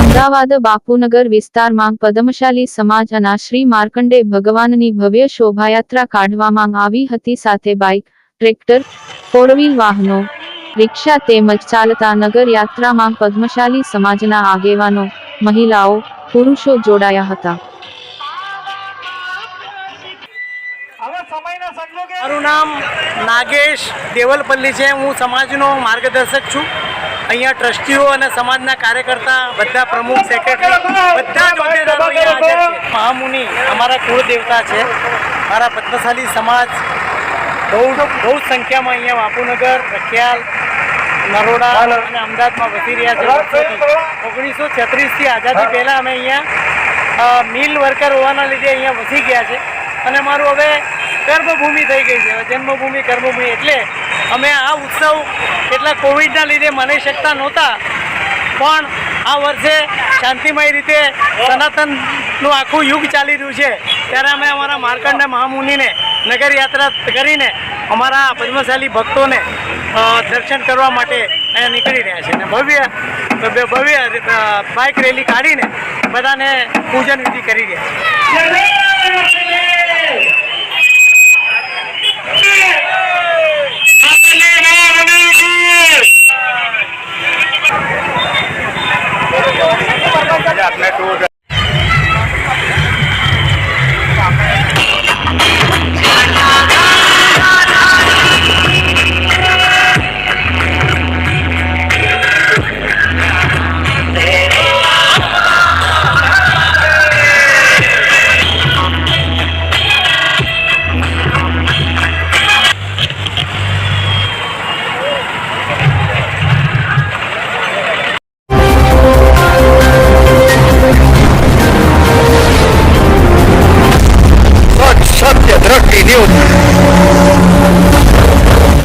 અમદાવાદ બાપુનગર વિસ્તારમાં પદ્મશાલી સમાજ અને શ્રી માર્કંડે ભગવાનની ભવ્ય શોભાયાત્રા કાઢવામાં આવી હતી. સાથે બાઇક ટ્રેક્ટર ફોર વ્હીલ વાહનો રિક્ષા તેમજ ચાલતા નગર યાત્રામાં પદ્મશાલી સમાજના આગેવાનો મહિલાઓ પુરુષો જોડાયા હતા. મારું નામ નાગેશ દેવલપલ્લી છે. હું સમાજનો માર્ગદર્શક છું. અહીંયા ટ્રસ્ટીઓ અને સમાજના કાર્યકર્તા બધા પ્રમુખ સેક્રેટરી બધા જ હોદ્દેદારો અહીંયા હાજર છે. મહામુનિ અમારા કુળદેવતા છે. મારા પદ્મશાલી સમાજ બહુ બહુ સંખ્યામાં અહીંયા બાપુનગર રખિયાલ નરોડા અને અમદાવાદમાં વસી રહ્યા છે. ઓગણીસો છત્રીસથી આઝાદી પહેલાં અમે અહીંયા મિલ વર્કર હોવાના લીધે અહીંયા વસી ગયા છે. અને મારું હવે કર્મભૂમિ થઈ ગઈ છે. જન્મભૂમિ કર્મભૂમિ એટલે અમે આ ઉત્સવ એટલા કોવિડના લીધે મનાઈ શકતા નહોતા. પણ આ વર્ષે શાંતિમય રીતે સનાતનનું આખું યુગ ચાલી રહ્યું છે. ત્યારે અમે અમારા માર્કંડ મહામુનિને નગર યાત્રા કરીને અમારા પદ્મશાલી ભક્તોને દર્શન કરવા માટે અહીંયા નીકળી રહ્યા છે. અને ભવ્ય- ભવ્ય બાઇક રેલી કાઢીને બધાને પૂજન વિધિ કરી રહ્યા છે. আপনার ট্যুর Adiós.